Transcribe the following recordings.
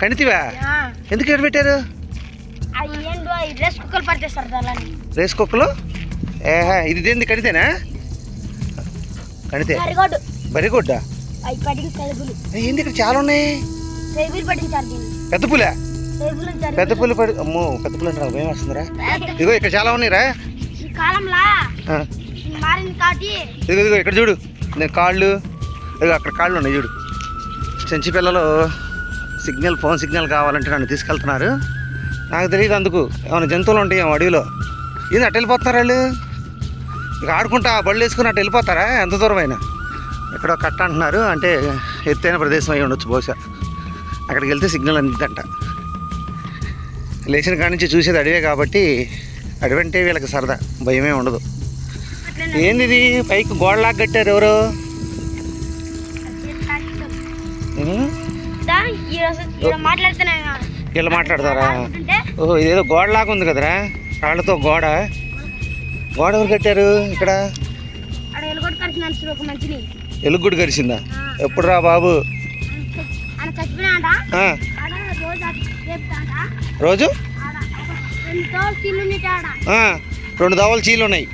కణితివా ఎందుకు ఎక్కడ పెట్టారు డ్రెస్ కుక్కలు పట్టేస్తారు దాని రేస్ కుక్కలు ఏహా ఇది దేంది కణితేనా కణితే బరిగొడ్డా. ఏంది ఇక్కడ చాలా ఉన్నాయి? పెద్ద పులా? పెద్ద పులి పడి అమ్మో పెద్ద పులి అంటే భయం వస్తుందిరా. ఇదిగో ఇక్కడ చాలా ఉన్నాయిరా. ఇదిగో ఇదిగో ఇక్కడ చూడు. నేను కాళ్ళు ఇదిగో అక్కడ కాళ్ళు ఉన్నాయి చూడు. చెంచి పిల్లలు సిగ్నల్ ఫోన్ సిగ్నల్ కావాలంటే నన్ను తీసుకెళ్తున్నారు. నాకు తెలియదు అందుకు. ఏమైనా జంతువులు ఉంటాయి ఏమో అడవిలో. ఏంది అట్ట వెళ్ళిపోతున్నారు వాళ్ళు? ఇక ఆడుకుంటా ఆ బళ్ళు వేసుకుని అట్ట వెళ్ళిపోతారా? ఎంత దూరం అయినా. ఎక్కడో కట్ట అంటున్నారు. అంటే ఎత్తైన ప్రదేశం అయి ఉండొచ్చు బహుశా. అక్కడికి వెళ్తే సిగ్నల్ అందిద్దంట. లేచిన కాడి నుంచి చూసేది అడవే కాబట్టి అడవి అంటే వీళ్ళకి సరదా. భయమే ఉండదు. ఏంది ఇది? పైకి గోడలాగా కట్టారు ఎవరు? ఇలా మాట్లాడతారా? ఓహో ఇదేదో గోడలాగా ఉంది కదరా? రాళ్ళతో గోడ. గోడ ఎవరు కట్టారు ఇక్కడ? ఎలుగుడు గడిచిందా ఎప్పుడు రా బాబు? రోజు రెండు దవల చీలు ఉన్నాయి.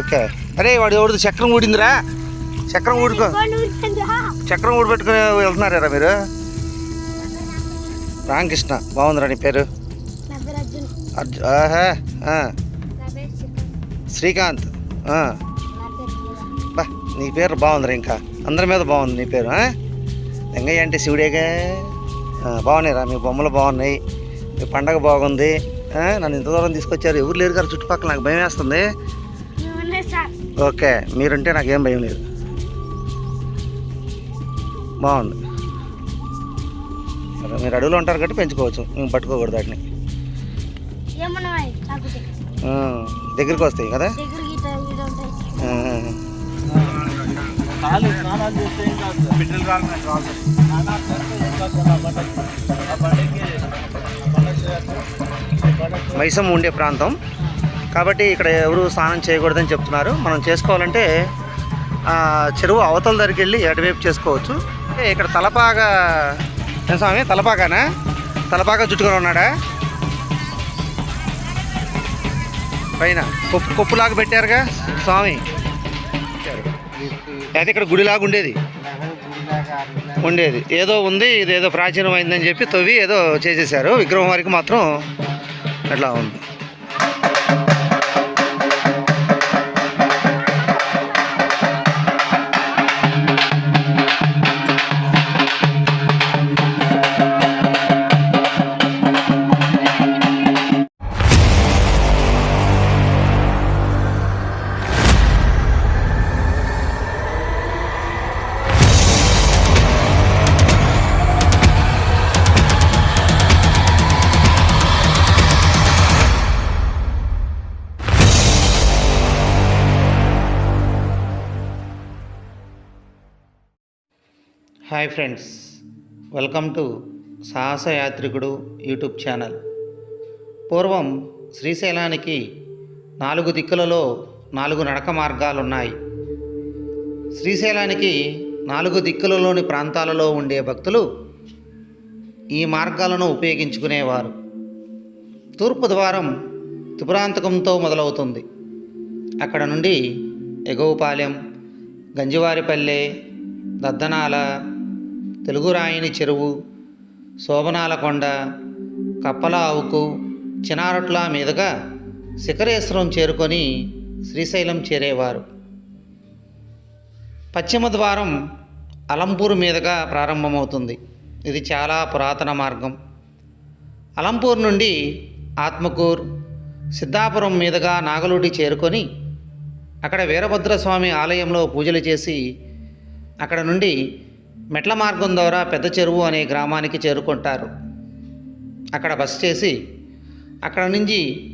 ఓకే. అరే వాడు ఎవరిది చక్రం ఊడిందిరా? చక్రం ఊడుకో? చక్రం ఊడి పెట్టుకుని వెళ్తున్నారా మీరు? రామకృష్ణ బాగుందిరా నీ పేరు? శ్రీకాంత్. బా నీ పేరు బాగుందిరా ఇంకా. అందరి మీద బాగుంది నీ పేరు ఆ? వెంగయ్య అంటే శివుడేగా. బాగున్నాయిరా మీ బొమ్మలు బాగున్నాయి. మీ పండగ బాగుంది నన్ను ఇంత దూరం తీసుకొచ్చారు. ఎవరు లేరు గారు చుట్టుపక్కల నాకు భయం వేస్తుంది. ఓకే మీరుంటే నాకేం భయం లేదు. బాగుంది. సరే, మీరు అడవిలో ఉంటారు కాబట్టి పెంచుకోవచ్చు. మేము పట్టుకోకూడదు వాటిని. దగ్గరికి వస్తాయి కదా? మైసం ఉండే ప్రాంతం. కాబట్టి ఇక్కడ ఎవరు స్నానం చేయకూడదని చెప్తున్నారు. మనం చేసుకోవాలంటే ఆ, చెరువు అవతల దగ్గరికి వెళ్ళి అటువైపు చేసుకోవచ్చు. ఇక్కడ తలపాక స్వామి తలపాగానా? తలపాగా చుట్టుకొని ఉన్నాడా? పైన. కొప్పు కొప్పులాగా పెట్టారుగా స్వామి. అయితే ఇక్కడ గుడిలాగా ఉండేది. ఉండేది. ఏదో ఉంది ఇదేదో ప్రాచీనమైందని చెప్పి తవ్వి ఏదో చేసేసారు విగ్రహం వారికి మాత్రం అట్లా ఉంది. హాయ్ ఫ్రెండ్స్ వెల్కమ్ టు సాహస యాత్రికుడు యూట్యూబ్ ఛానల్. పూర్వం శ్రీశైలానికి నాలుగు దిక్కులలో నాలుగు నడక మార్గాలున్నాయి. శ్రీశైలానికి నాలుగు దిక్కులలోని ప్రాంతాలలో ఉండే భక్తులు ఈ మార్గాలను ఉపయోగించుకునేవారు. తూర్పు ద్వారం త్రిపురాంతకంతో మొదలవుతుంది. అక్కడ నుండి ఎగువపాలెం గంజివారిపల్లె దద్దనాల తెలుగురాయిని చెరువు శోభనాలకొండ కప్పలావుకు చినారట్ల మీదుగా శిఖరేశ్వరం చేరుకొని శ్రీశైలం చేరేవారు. పశ్చిమ ద్వారం అలంపూర్ మీదుగా ప్రారంభమవుతుంది. ఇది చాలా పురాతన మార్గం. అలంపూర్ నుండి ఆత్మకూర్ సిద్ధాపురం మీదుగా నాగలూటి చేరుకొని అక్కడ వీరభద్రస్వామి ఆలయంలో పూజలు చేసి అక్కడ నుండి మెట్ల మార్గం ద్వారా పెద్ద చెరువు అనే గ్రామానికి చేరుకుంటారు. అక్కడ బస్ చేసి అక్కడ నుంచి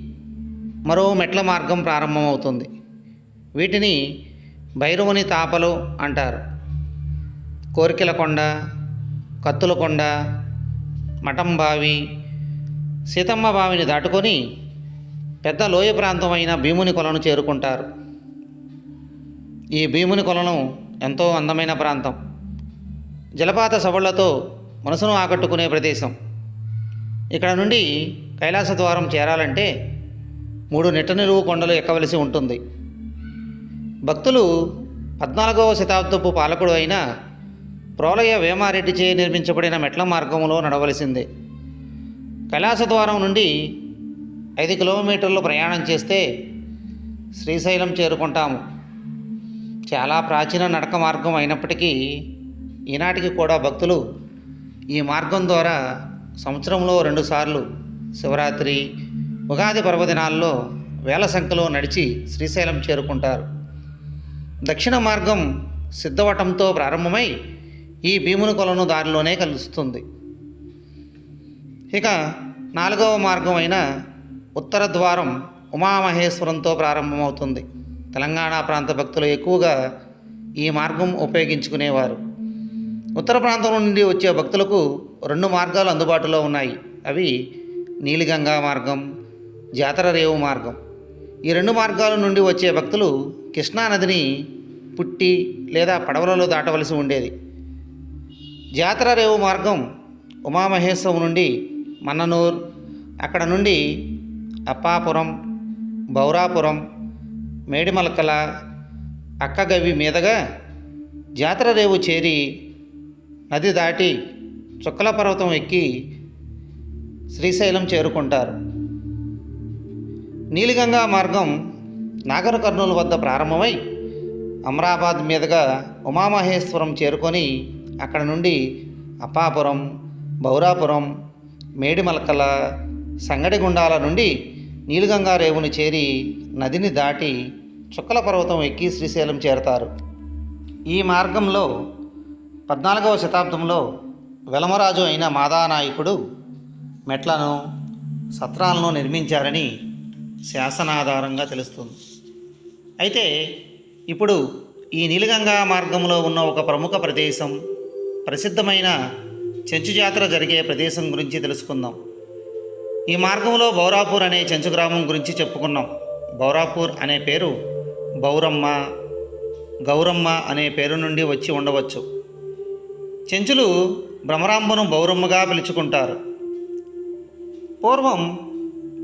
మరో మెట్ల మార్గం ప్రారంభమవుతుంది. వీటిని భైరవుని తాపలు అంటారు. కోరికల కొండ కత్తుల కొండ మఠం బావి సీతమ్మ బావిని దాటుకొని పెద్ద లోయ ప్రాంతమైన భీముని కొలను చేరుకుంటారు. ఈ భీముని కొలను ఎంతో అందమైన ప్రాంతం. జలపాత సవళ్ళతో మనసును ఆకట్టుకునే ప్రదేశం. ఇక్కడ నుండి కైలాస ద్వారం చేరాలంటే మూడు నిట్ట నిలువు కొండలు ఎక్కవలసి ఉంటుంది. భక్తులు పద్నాలుగవ శతాబ్దపు పాలకుడు అయిన ప్రోలయ వేమారెడ్డిచే నిర్మించబడిన మెట్ల మార్గంలో నడవలసిందే. కైలాస ద్వారం నుండి ఐదు కిలోమీటర్లు ప్రయాణం చేస్తే శ్రీశైలం చేరుకుంటాము. చాలా ప్రాచీన నడక మార్గం అయినప్పటికీ ఈనాటికి కూడా భక్తులు ఈ మార్గం ద్వారా సంవత్సరంలో రెండుసార్లు శివరాత్రి ఉగాది పర్వదినాల్లో వేల సంఖ్యలో నడిచి శ్రీశైలం చేరుకుంటారు. దక్షిణ మార్గం సిద్ధవటంతో ప్రారంభమై ఈ భీముని కొలను దారిలోనే కలుస్తుంది. ఇక నాలుగవ మార్గం అయిన ఉత్తర ద్వారం ఉమామహేశ్వరంతో ప్రారంభమవుతుంది. తెలంగాణ ప్రాంత భక్తులు ఎక్కువగా ఈ మార్గం ఉపయోగించుకునేవారు. ఉత్తర ప్రాంతం నుండి వచ్చే భక్తులకు రెండు మార్గాలు అందుబాటులో ఉన్నాయి. అవి నీలిగంగా మార్గం జాతర రేవు మార్గం. ఈ రెండు మార్గాల నుండి వచ్చే భక్తులు కృష్ణానదిని పుట్టి లేదా పడవలలో దాటవలసి ఉండేది. జాతర రేవు మార్గం ఉమామహేశ్వరం నుండి మన్ననూర్ అక్కడ నుండి అప్పాపురం బౌరాపురం మేడిమలకల అక్కగవి మీదుగా జాతర రేవు చేరి నది దాటి చుక్కల పర్వతం ఎక్కి శ్రీశైలం చేరుకుంటారు. నీలిగంగా మార్గం నాగర కర్నూలు వద్ద ప్రారంభమై అమరాబాద్ మీదుగా ఉమామహేశ్వరం చేరుకొని అక్కడ నుండి అప్పాపురం బౌరాపురం మేడిమలకల సంగడిగుండాల నుండి నీలిగంగా రేవుని చేరి నదిని దాటి చుక్కల పర్వతం ఎక్కి శ్రీశైలం చేరతారు. ఈ మార్గంలో పద్నాలుగవ శతాబ్దంలో వెలమరాజు అయిన మాదానాయకుడు మెట్లను సత్రాలను నిర్మించారని శాసనాధారంగా తెలుస్తుంది. అయితే ఇప్పుడు ఈ నీలగంగా మార్గంలో ఉన్న ఒక ప్రముఖ ప్రదేశం ప్రసిద్ధమైన చెంచు జాతర జరిగే ప్రదేశం గురించి తెలుసుకుందాం. ఈ మార్గంలో బౌరాపూర్ అనే చెంచు గ్రామం గురించి చెప్పుకున్నాం. బౌరాపూర్ అనే పేరు బౌరమ్మ గౌరమ్మ అనే పేరు నుండి వచ్చి ఉండవచ్చు. చెంచులు భ్రమరాంబను బౌరమ్మగా పిలుచుకుంటారు. పూర్వం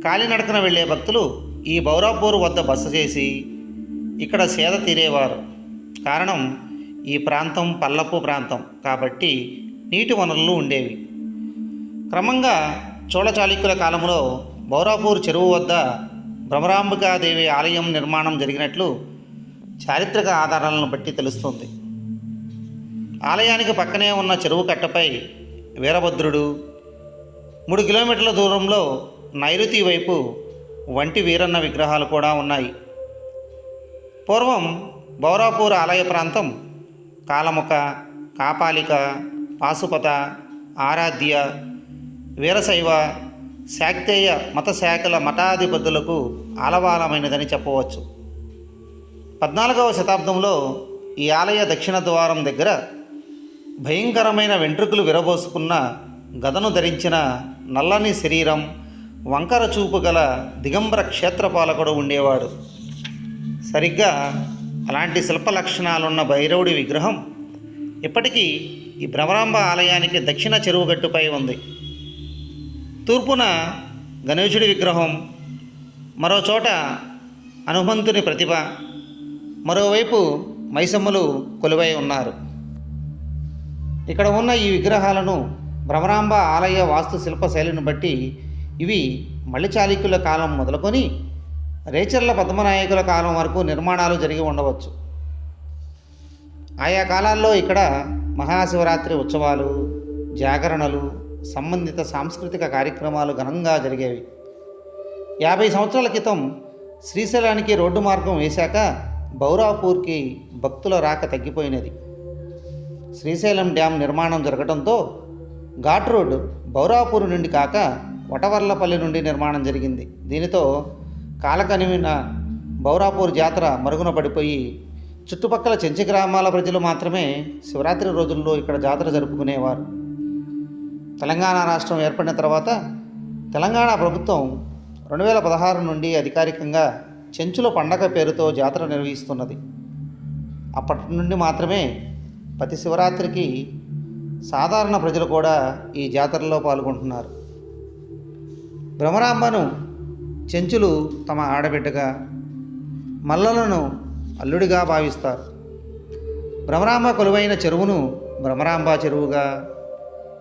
కాలినడకన వెళ్ళే భక్తులు ఈ బౌరాపూర్ వద్ద బస చేసి ఇక్కడ సేద తీరేవారు. కారణం ఈ ప్రాంతం పల్లపు ప్రాంతం కాబట్టి నీటి వనరులు ఉండేవి. క్రమంగా చోళ చాళుక్యుల కాలంలో బౌరాపూర్ చెరువు వద్ద భ్రమరాంబికాదేవి ఆలయం నిర్మాణం జరిగినట్లు చారిత్రక ఆధారాలను బట్టి తెలుస్తుంది. ఆలయానికి పక్కనే ఉన్న చెరువు కట్టపై వీరభద్రుడు మూడు కిలోమీటర్ల దూరంలో నైరుతి వైపు వంటి వీరన్న విగ్రహాలు కూడా ఉన్నాయి. పూర్వం బౌరాపూర్ ఆలయ ప్రాంతం కాలముఖ కాపాలిక పాశుపత ఆరాధ్య వీరశైవ శాక్తేయ మత శాఖల మఠాధిపతులకు ఆలవాలమైనదని చెప్పవచ్చు. పద్నాలుగవ శతాబ్దంలో ఈ ఆలయ దక్షిణ ద్వారం దగ్గర భయంకరమైన వెంట్రుకలు విరబోసుకున్న గదను ధరించిన నల్లని శరీరం వంకర చూపు గల దిగంబర క్షేత్రపాలకుడు ఉండేవాడు. సరిగ్గా అలాంటి శిల్ప లక్షణాలున్న భైరవుడి విగ్రహం ఇప్పటికీ ఈ భ్రమరాంబ ఆలయానికి దక్షిణ చెరువుగట్టుపై ఉంది. తూర్పున గణేశుడి విగ్రహం మరోచోట హనుమంతుని ప్రతిభ మరోవైపు మైసమ్మలు కొలువై ఉన్నారు. ఇక్కడ ఉన్న ఈ విగ్రహాలను భ్రమరాంబ ఆలయ వాస్తు శిల్ప శైలిని బట్టి ఇవి మళ్ళీచాళుక్యుల కాలం మొదలుకొని రేచర్ల పద్మనాయకుల కాలం వరకు నిర్మాణాలు జరిగి ఉండవచ్చు. ఆయా కాలాల్లో ఇక్కడ మహాశివరాత్రి ఉత్సవాలు జాగరణలు సంబంధిత సాంస్కృతిక కార్యక్రమాలు ఘనంగా జరిగేవి. యాభై సంవత్సరాల క్రితం శ్రీశైలానికి రోడ్డు మార్గం వేశాక బౌరాపూర్కి భక్తుల రాక తగ్గిపోయినది. శ్రీశైలం డ్యాం నిర్మాణం జరగడంతో ఘాట్ రోడ్డు బౌరాపూర్ నుండి కాక వటవర్లపల్లి నుండి నిర్మాణం జరిగింది. దీనితో కాలకనివిన బౌరాపూర్ జాతర మరుగున పడిపోయి చుట్టుపక్కల చెంచి గ్రామాల ప్రజలు మాత్రమే శివరాత్రి రోజుల్లో ఇక్కడ జాతర జరుపుకునేవారు. తెలంగాణ రాష్ట్రం ఏర్పడిన తర్వాత తెలంగాణ ప్రభుత్వం రెండు వేల పదహారు నుండి అధికారికంగా చెంచుల పండగ పేరుతో జాతర నిర్వహిస్తున్నది. అప్పటి నుండి మాత్రమే ప్రతి శివరాత్రికి సాధారణ ప్రజలు కూడా ఈ జాతరలో పాల్గొంటున్నారు. భ్రమరాంబను చెంచులు తమ ఆడబిడ్డగా మల్లలను అల్లుడిగా భావిస్తారు. భ్రమరాంబ కొలువైన చెరువును భ్రమరాంబ చెరువుగా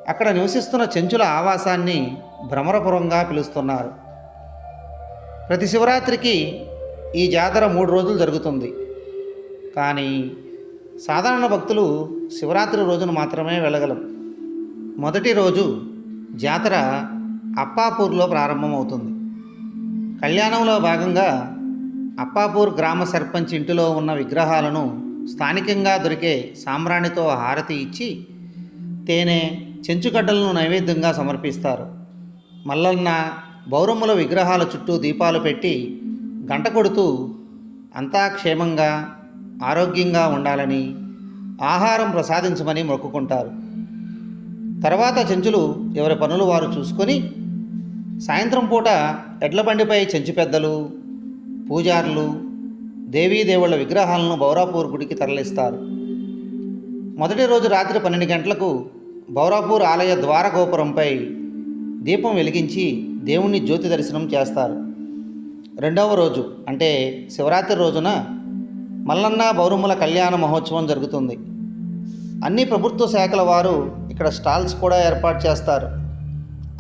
అక్కడ నివసిస్తున్న చెంచుల ఆవాసాన్ని భ్రమరపురంగా పిలుస్తున్నారు. ప్రతి శివరాత్రికి ఈ జాతర మూడు రోజులు జరుగుతుంది. కానీ సాధారణ భక్తులు శివరాత్రి రోజున మాత్రమే వెళ్ళగలం మొదటి రోజు జాతర అప్పాపూర్లో ప్రారంభమవుతుంది. కళ్యాణంలో భాగంగా అప్పాపూర్ గ్రామ సర్పంచ్ ఇంటిలో ఉన్న విగ్రహాలను స్థానికంగా దొరికే సాంబ్రాణితో హారతి ఇచ్చి తేనె చెంచుగడ్డలను నైవేద్యంగా సమర్పిస్తారు. మల్లన్న బౌరమ్మల విగ్రహాల చుట్టూ దీపాలు పెట్టి గంట కొడుతూ అంతా క్షేమంగా ఆరోగ్యంగా ఉండాలని ఆహారం ప్రసాదించమని మొక్కుకుంటారు. తర్వాత చెంచులు ఎవరి పనులు వారు చూసుకొని సాయంత్రం పూట ఎడ్ల బండిపై చెంచు పెద్దలు పూజారులు దేవీదేవుళ్ళ విగ్రహాలను బౌరాపూర్ గుడికి తరలిస్తారు. మొదటి రోజు రాత్రి పన్నెండు గంటలకు బౌరాపూర్ ఆలయ ద్వార గోపురంపై దీపం వెలిగించి దేవుణ్ణి జ్యోతి దర్శనం చేస్తారు. రెండవ రోజు అంటే శివరాత్రి రోజున మల్లన్న బౌరుమ్మల కళ్యాణ మహోత్సవం జరుగుతుంది. అన్ని ప్రభుత్వ శాఖల వారు ఇక్కడ స్టాల్స్ కూడా ఏర్పాటు చేస్తారు.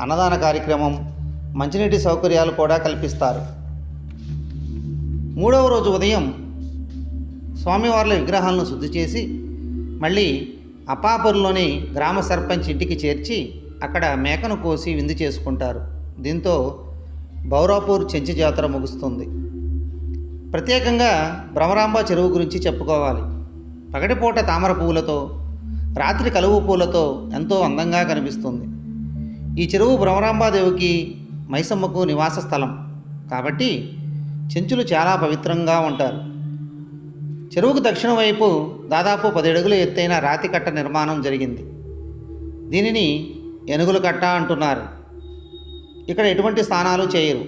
అన్నదాన కార్యక్రమం మంచినీటి సౌకర్యాలు కూడా కల్పిస్తారు. మూడవ రోజు ఉదయం స్వామివార్ల విగ్రహాలను శుద్ధి చేసి మళ్ళీ అపాపూర్లోని గ్రామ సర్పంచ్ ఇంటికి చేర్చి అక్కడ మేకను కోసి విందు చేసుకుంటారు. దీంతో బౌరాపూర్ చెంచి జాతర ముగుస్తుంది. ప్రత్యేకంగా భ్రమరాంబ చెరువు గురించి చెప్పుకోవాలి. పగటిపూట తామర పువ్వులతో రాత్రి కలువు పూలతో ఎంతో అందంగా కనిపిస్తుంది. ఈ చెరువు భ్రమరాంబాదేవికి మైసమ్మకు నివాస స్థలం. కాబట్టి చెంచులు చాలా పవిత్రంగా ఉంటారు. చెరువుకు దక్షిణ వైపు దాదాపు పది అడుగుల ఎత్తైన రాతి కట్ట నిర్మాణం జరిగింది. దీనిని ఎనుగుల కట్ట అంటున్నారు. ఇక్కడ ఎటువంటి స్నానాలు చేయరు.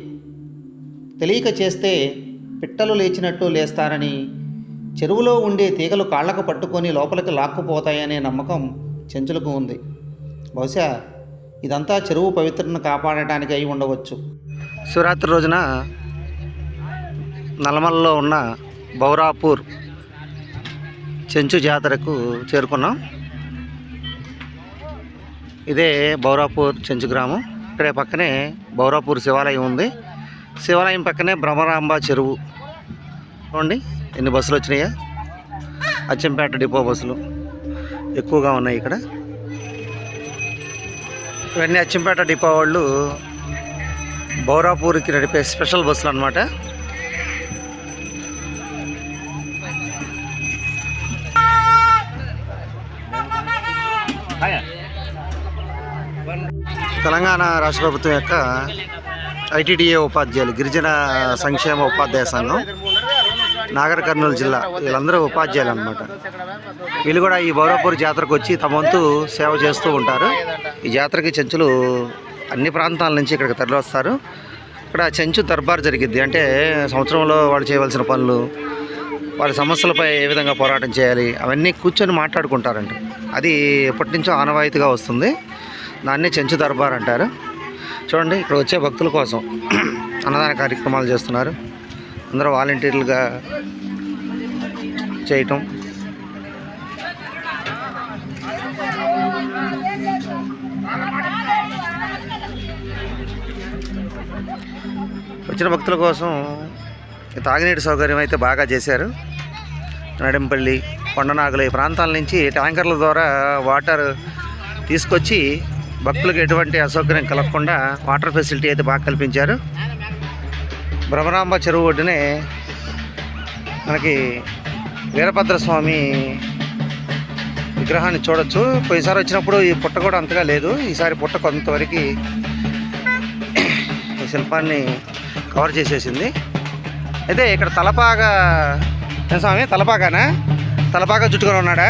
తెలియక చేస్తే పిట్టలు లేచినట్టు లేస్తారని చెరువులో ఉండే తీగలు కాళ్ళకు పట్టుకొని లోపలికి లాక్కుపోతాయనే నమ్మకం చెంచులకు ఉంది. బహుశా ఇదంతా చెరువు పవిత్రను కాపాడటానికి అయి ఉండవచ్చు. శివరాత్రి రోజున నల్లమలలో ఉన్న బౌరాపూర్ చెంచు జాతరకు చేరుకున్నాం. ఇదే బౌరాపూర్ చెంచు గ్రామం. ఇక్కడ పక్కనే బౌరాపూర్ శివాలయం ఉంది. శివాలయం పక్కనే బ్రహ్మరాంబ చెరువు. చూడండి ఎన్ని బస్సులు వచ్చినాయా? అచ్చంపేట డిపో బస్సులు ఎక్కువగా ఉన్నాయి ఇక్కడ. ఇవన్నీ అచ్చంపేట డిపో వాళ్ళు బౌరాపూర్కి నడిపే స్పెషల్ బస్సులు అనమాట తెలంగాణ రాష్ట్ర ప్రభుత్వం యొక్క ఐటీడీఏ ఉపాధ్యాయులు గిరిజన సంక్షేమ ఉపాధ్యాయ సంఘం నాగర్ కర్నూలు జిల్లా వీళ్ళందరూ ఉపాధ్యాయులు అనమాట వీళ్ళు కూడా ఈ బౌరాపూర్ జాతరకు వచ్చి తమ వంతు సేవ చేస్తూ ఉంటారు. ఈ జాతరకి చెంచులు అన్ని ప్రాంతాల నుంచి ఇక్కడికి తరలివస్తారు. ఇక్కడ చెంచు దర్బార్ జరిగిద్ది. అంటే సంవత్సరంలో వాళ్ళు చేయవలసిన పనులు వాళ్ళ సమస్యలపై ఏ విధంగా పోరాటం చేయాలి అవన్నీ కూర్చొని మాట్లాడుకుంటారంట. అది ఎప్పటి నుంచో ఆనవాయితీగా వస్తుంది. దాన్ని చెంచు దర్బార్ అంటారు. చూడండి ఇక్కడ వచ్చే భక్తుల కోసం అన్నదాన కార్యక్రమాలు చేస్తున్నారు. అందరూ వాలంటీర్లుగా చేయటం. వచ్చిన భక్తుల కోసం ఈ తాగునీటి సౌకర్యం అయితే బాగా చేశారు. నడింపల్లి కొండనాగులు ఈ ప్రాంతాల నుంచి ట్యాంకర్ల ద్వారా వాటర్ తీసుకొచ్చి భక్తులకు ఎటువంటి అసౌకర్యం కలగకుండా వాటర్ ఫెసిలిటీ అయితే బాగా కల్పించారు. భ్రమరాంబ చెరువు ఒడ్డునే మనకి వీరభద్ర స్వామి విగ్రహాన్ని చూడొచ్చు. పోయినసారి వచ్చినప్పుడు ఈ పుట్ట కూడా అంతగా లేదు. ఈసారి పుట్ట కొంతవరకు ఈ శిల్పాన్ని కవర్ చేసేసింది. అయితే ఇక్కడ తలపాగా స్వామి తలపాగానా? తలపాగా చుట్టుకొని ఉన్నాడా?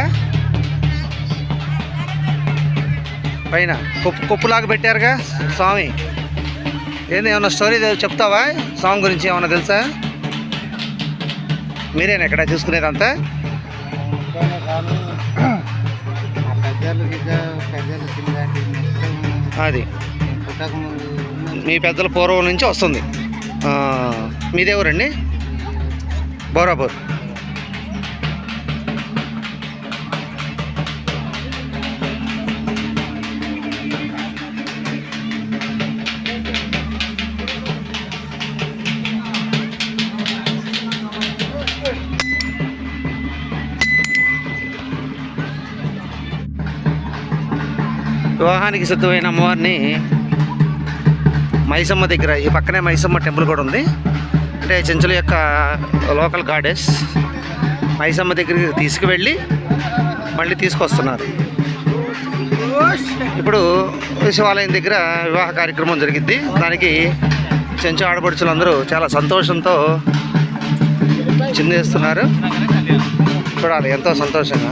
పైన కొప్పు కుప్పులాగా పెట్టారుగా స్వామి. ఏంది ఏమన్నా స్టోరీ చెప్తావా? స్వామి గురించి ఏమన్నా తెలుసా? మీరేనా ఇక్కడ చూసుకునేదంతా? అది. మీ పెద్దల పూర్వం నుంచి వస్తుంది. మీదేవరండి? బోరాపూర్. వివాహానికి సిద్ధమైన అమ్మవారిని మైసమ్మ దగ్గర ఈ పక్కనే మైసమ్మ టెంపుల్ కూడా ఉంది. అంటే చెంచుల యొక్క లోకల్ గాడెస్ మైసమ్మ దగ్గరికి తీసుకువెళ్ళి మళ్ళీ తీసుకొస్తున్నారు. ఇప్పుడు శివాలయం దగ్గర వివాహ కార్యక్రమం జరిగింది దానికి చెంచు ఆడపడుచులందరూ చాలా సంతోషంతో చిందేస్తున్నారు. చూడాలి ఎంతో సంతోషంగా.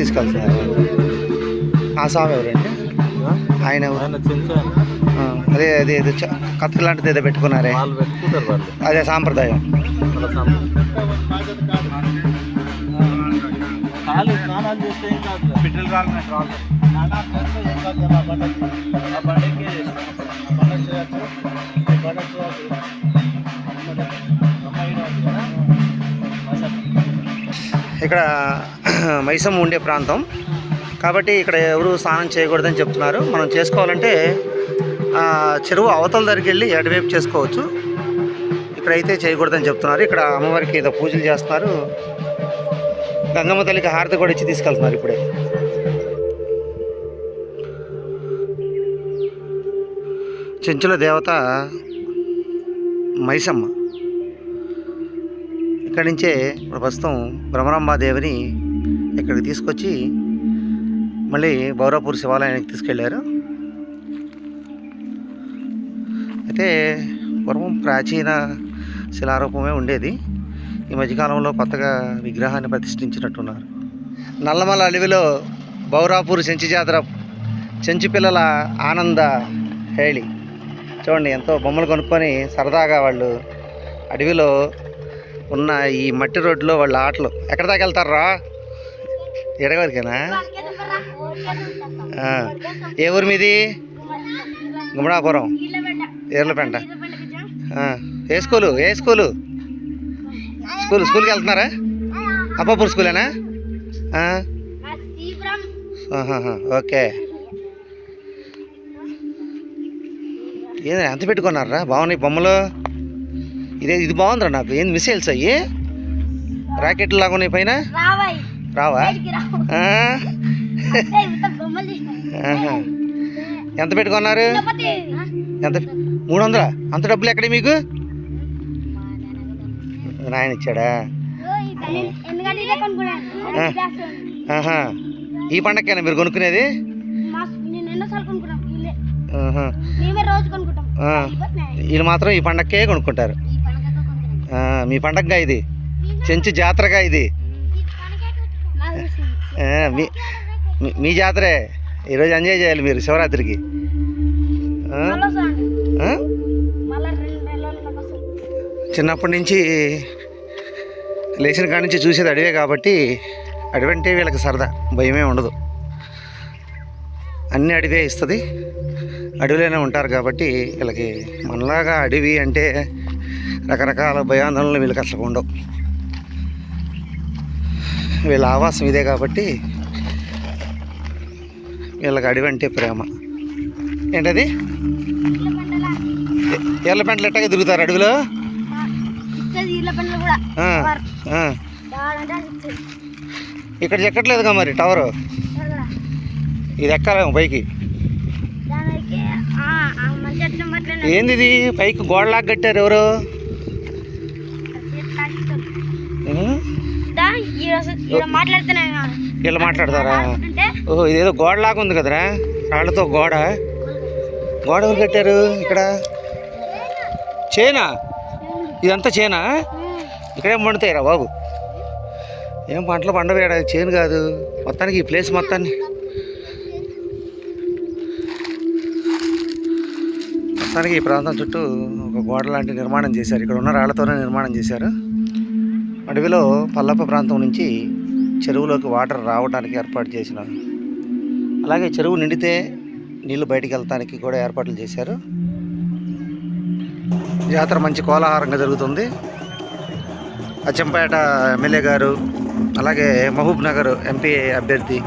తీసుకెళ్తున్నారు. ఆ స్వామి ఎవరండి? ఆయన అదే అదే ఏదో చ- కత్తి లాంటిది ఏదో పెట్టుకున్నారే. అదే సాంప్రదాయం. ఇక్కడ మైసమ్మ ఉండే ప్రాంతం. కాబట్టి ఇక్కడ ఎవరు స్నానం చేయకూడదని చెప్తున్నారు. మనం చేసుకోవాలంటే చెరువు అవతల దగ్గరికి వెళ్ళి ఎటువైపు చేసుకోవచ్చు. ఇక్కడైతే చేయకూడదని చెప్తున్నారు. ఇక్కడ అమ్మవారికి ఏదో పూజలు చేస్తున్నారు. గంగమ్మ తల్లికి హారతి కూడా ఇచ్చి తీసుకెళ్తున్నారు ఇప్పుడే. చెంచుల దేవత మైసమ్మ. ఇక్కడి నుంచే ప్రస్తుతం భ్రమరాంబాదేవిని ఇక్కడికి తీసుకొచ్చి మళ్ళీ బౌరాపూర్ శివాలయానికి తీసుకెళ్ళారు అయితే పూర్వం ప్రాచీన శిలారూపమే ఉండేది. ఈ మధ్యకాలంలో కొత్తగా విగ్రహాన్ని ప్రతిష్ఠించినట్టున్నారు. నల్లమల అడవిలో బౌరాపూర్ చెంచి జాతర చెంచు పిల్లల ఆనంద హేళి. చూడండి ఎంతో బొమ్మలు కొనుక్కొని సరదాగా వాళ్ళు అడవిలో ఉన్న ఈ మట్టి రోడ్లో వాళ్ళ ఆటలు. ఎక్కడ దాకా వెళ్తారా ఎడగవరికేనా? ఏ ఊరు మీది? గుమడాపురం ఏర్లపెంట. ఏ స్కూలు? ఏ స్కూలు? స్కూల్ స్కూల్కి వెళ్తున్నారా? అప్పాపూర్ స్కూలేనా? ఓకే. ఏదైనా ఎంత పెట్టుకున్నారా? బాగున్నాయి బొమ్మలు? ఇదే ఇది బాగుందిరా నాకు. ఏంది మిసైల్స్ అయ్యి? రాకెట్లు లాగా ఉన్నాయి పైన? రావా. ఎంత పెట్టుకున్నారు. ఎంత? మూడు వందలా అంత డబ్బులు ఎక్కడ మీకు? నాయన ఇచ్చాడా? ఈ పండగకేనా మీరు కొనుక్కునేది. వీళ్ళు మాత్రం ఈ పండగకే కొనుక్కుంటారు ఈ పండగతో కొనుక్కున్నాం ఆ, మీ పండగగా ఇది. చెంచు జాతరగా ఇది. మీ మీ- జాతరే. ఈరోజు ఎంజాయ్ చేయాలి మీరు శివరాత్రికి. చిన్నప్పటి నుంచి లేచిన కాడి నుంచి చూసేది అడివే కాబట్టి అడివంటే వీళ్ళకి సరదా భయమే ఉండదు. అన్ని అడివే ఇస్తుంది. అడవిలోనే ఉంటారు కాబట్టి వీళ్ళకి మనలాగా అడవి అంటే రకరకాల భయాందోళనలు వీళ్ళకి అసలు ఉండవు. వీళ్ళ ఆవాసం ఇదే కాబట్టి వీళ్ళకి అడవి అంటే ప్రేమ. ఏంటది? ఎర్ల పెంటలు ఎట్టగా తిరుగుతారు అడవిలో. ఇక్కడ చెక్కట్లేదుగా మరి టవరు. ఇది ఎక్కాలేమో పైకి. ఏంది ఇది పైకి గోడలాగా కట్టారు ఎవరు ఇక్కడ మాట్లాడుతున్నాయి వీళ్ళు మాట్లాడతారా? ఓహో ఇదేదో గోడలాగా ఉంది కదరా? రాళ్ళతో గోడ. గోడ ఎవరు కట్టారు ఇక్కడ? చేనా? ఇదంతా చేనా? ఇక్కడేం పండుతాయిరా బాబు? ఏం పంటలు పండవేడా? చేను కాదు. మొత్తానికి ఈ ప్లేస్ మొత్తాన్ని. మొత్తానికి ఈ ప్రాంతం చుట్టూ ఒక గోడ లాంటి నిర్మాణం చేశారు. ఇక్కడ ఉన్న రాళ్ళతోనే నిర్మాణం చేశారు. అడవిలో పల్లప్ప ప్రాంతం నుంచి చెరువులోకి వాటర్ రావడానికి ఏర్పాటు చేసినారు. అలాగే చెరువు నిండితే నీళ్ళు బయటికి వెళ్తానికి కూడా ఏర్పాట్లు చేశారు. జాతర మంచి కోలాహలంగా జరుగుతుంది. అచ్చంపేట ఎమ్మెల్యే గారు అలాగే మహబూబ్ నగర్ ఎంపీ అభ్యర్థి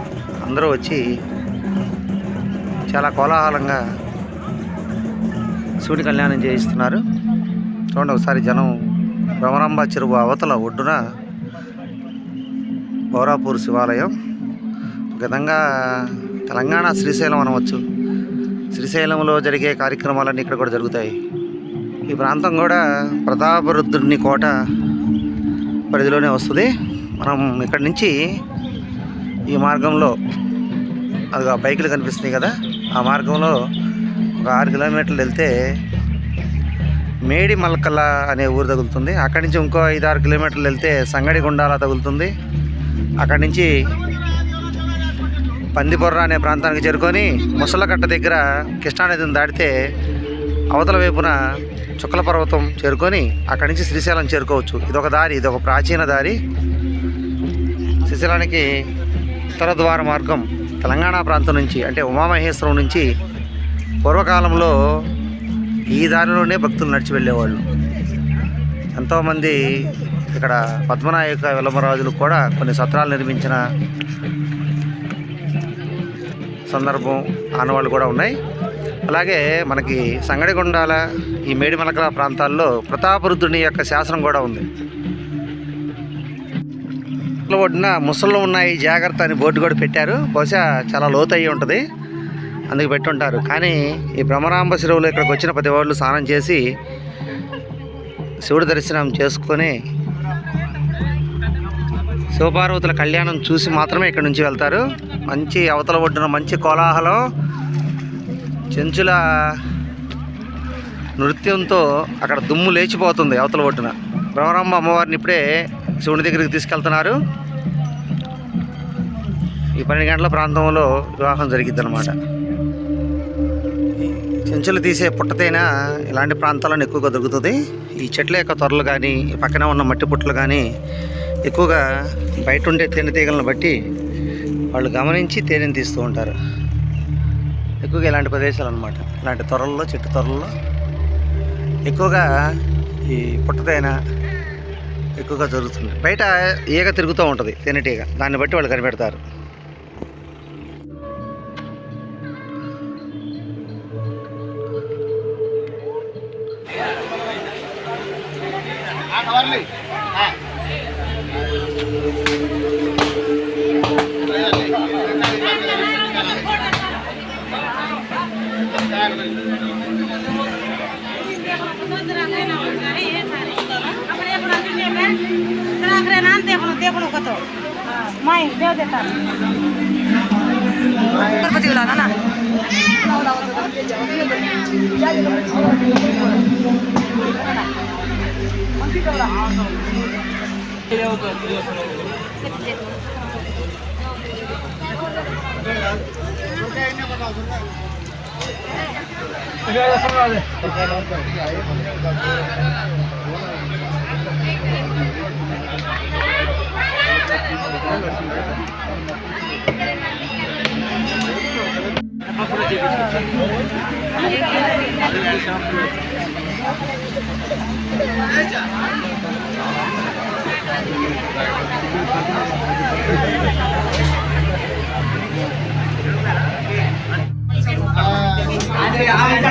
అందరూ వచ్చి చాలా కోలాహలంగా శివుని కళ్యాణం చేయిస్తున్నారు. చూడండి ఒకసారి జనం భ్రమరాంబ చెరువు అవతల ఒడ్డున బౌరాపూర్ శివాలయం. ఒక విధంగా తెలంగాణ శ్రీశైలం అనవచ్చు. శ్రీశైలంలో జరిగే కార్యక్రమాలన్నీ ఇక్కడ కూడా జరుగుతాయి. ఈ ప్రాంతం కూడా ప్రతాపరుద్రుని కోట పరిధిలోనే వస్తుంది. మనం ఇక్కడి నుంచి ఈ మార్గంలో అది బైకులు కనిపిస్తున్నాయి కదా ఆ మార్గంలో ఒక ఆరు కిలోమీటర్లు వెళ్తే మేడి మల్కల అనే ఊరు తగులుతుంది. అక్కడి నుంచి ఇంకో ఐదు ఆరు కిలోమీటర్లు వెళ్తే సంగడి గుండాల తగులుతుంది. అక్కడి నుంచి పందిపొర్ర అనే ప్రాంతానికి చేరుకొని ముసలకట్ట దగ్గర కృష్ణానదిని దాటితే అవతల వైపున చుక్కల పర్వతం చేరుకొని అక్కడి నుంచి శ్రీశైలం చేరుకోవచ్చు. ఇదొక దారి ఇదొక ప్రాచీన దారి. శ్రీశైలానికి ఉత్తర ద్వార మార్గం తెలంగాణ ప్రాంతం నుంచి అంటే ఉమామహేశ్వరం నుంచి పూర్వకాలంలో ఈ దారిలోనే భక్తులు నడిచి వెళ్ళేవాళ్ళు. ఎంతోమంది ఇక్కడ పద్మనాయక విలమరాజులు కూడా కొన్ని సత్రాలు నిర్మించిన సందర్భం ఆనవాళ్ళు కూడా ఉన్నాయి. అలాగే మనకి సంగడిగొండాల ఈ మేడిమలకల ప్రాంతాల్లో ప్రతాపరుద్రుని యొక్క శాసనం కూడా ఉంది. ఒడ్డున ముసళ్ళు ఉన్నాయి జాగ్రత్త అని బోర్డు కూడా పెట్టారు. బహుశా చాలా లోతు అయ్యి ఉంటుంది. అందుకు పెట్టుంటారు. కానీ ఈ భ్రమరాంబ శిరువులో ఇక్కడికి వచ్చిన ప్రతి వాళ్ళు స్నానం చేసి శివుడి దర్శనం చేసుకొని శివపార్వతుల కళ్యాణం చూసి మాత్రమే ఇక్కడ నుంచి వెళ్తారు. మంచి అవతల ఒడ్డున మంచి కోలాహలం చెంచుల నృత్యంతో అక్కడ దుమ్ము లేచిపోతుంది అవతల ఒడ్డున. భ్రమరాంబ అమ్మవారిని ఇప్పుడే శివుని దగ్గరికి తీసుకెళ్తున్నారు. ఈ పన్నెండు గంటల ప్రాంతంలో వివాహం జరిగిద్ది అనమాట చెంచులు తీసే పుట్టతేన ఇలాంటి ప్రాంతాలను ఎక్కువగా దొరుకుతుంది. ఈ చెట్ల యొక్క తొరలు కానీ ఈ పక్కన ఉన్న మట్టి పుట్టలు కానీ ఎక్కువగా బయట ఉండే తేనెటీగలను బట్టి వాళ్ళు గమనించి తేనెని తీస్తూ ఉంటారు. ఎక్కువగా ఇలాంటి ప్రదేశాలు అనమాట ఇలాంటి తొరల్లో చెట్టు తొరల్లో ఎక్కువగా ఈ పుట్టదైన ఎక్కువగా జరుగుతుంది. బయట ఈగ తిరుగుతూ ఉంటుంది తేనెటీగ. దాన్ని బట్టి వాళ్ళు కనిపెడతారు. దేవుడు ఒకతో మా ఇంటి దేవత గణపతి నా ఇదే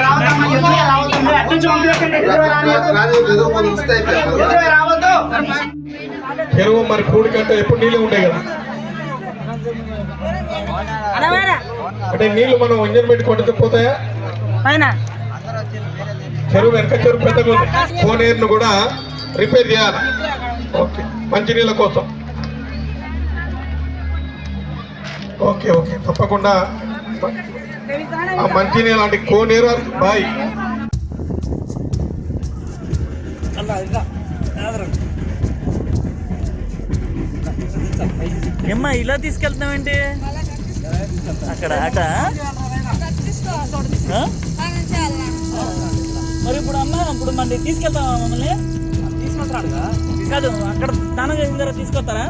రావద్దు. రావద్దు ఎదురు రావద్దు. చెరువు మరి పూడి కంటే ఎప్పుడు నీళ్ళు ఉంటాయి కదా? అంటే నీళ్ళు మనం ఇంజన్ పెట్టి కొట్టకపోతే పోతాయా? పైన. చెరువు వెనక చెరువు పెద్దగా ఉంది. కోనేరును కూడా రిపేర్ చేయాలి. ఓకే. మంచి నీళ్ళ కోసం. Okay okay. తప్పకుండా ఆ మంచినీళ్ళు లాంటి కోనేరు బాయ్. ఏమ్మా ఇలా తీసుకెళ్తామండి అక్కడ అట? మరి ఇప్పుడు అమ్మ ఇప్పుడు మళ్ళీ తీసుకెళ్తావా మమ్మల్ని? కాదు అక్కడ స్నానం చేసిన తర్వాత తీసుకొస్తారా?